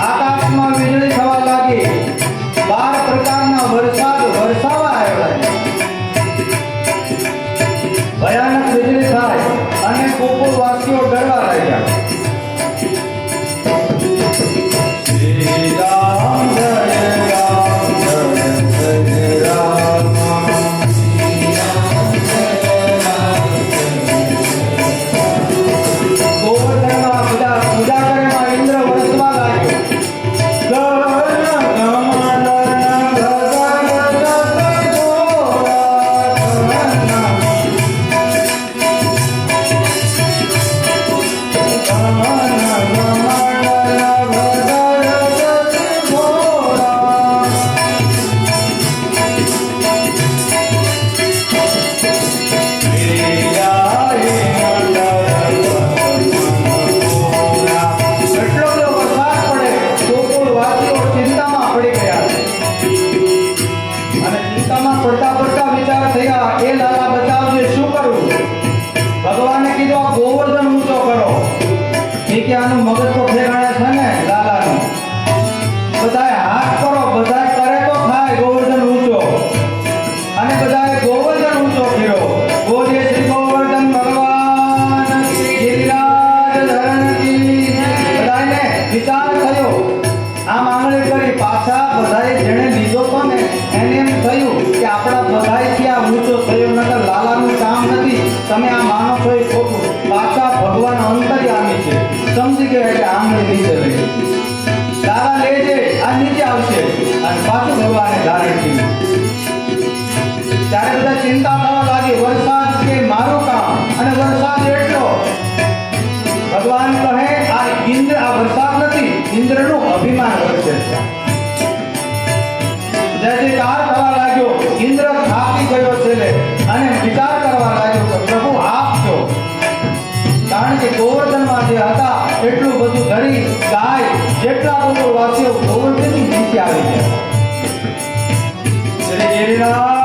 આકાશમાં વીજળી થવા લાગી. બાર પ્રકારના વરસાદ વરસાવા આવ્યા. ભયાનક વીજળી થાય અને ગોકુળવાસીઓ ડરવા લાગ્યા આમ આંગળી કરી પાછા બધાએ જેણે લીધો તો ને એને એમ થયું કે આપણા બધાયથી ચિંતા થવા લાગી. વરસાદ કે મારું કામ? અને વરસાદ એટલો. ભગવાન કહે, આ ઇન્દ્ર, આ વરસાદ નથી. ઇન્દ્રનું અભિમાન વરસે છે. જય જયકાર થવા લાગ્યો. ઇન્દ્ર થાકી ગયો છે અને વિચાર કરવા લાગ્યો કે, પ્રભુ, આપ છો. કારણ કે ગોવર્ધનમાં જે હતા, એટલું બધું ધરી, ગાય, જેટલા બધું વાસીઓ ગોવર્ધનની નીચે આવી ગયા. શ્રી ગિરિરાજ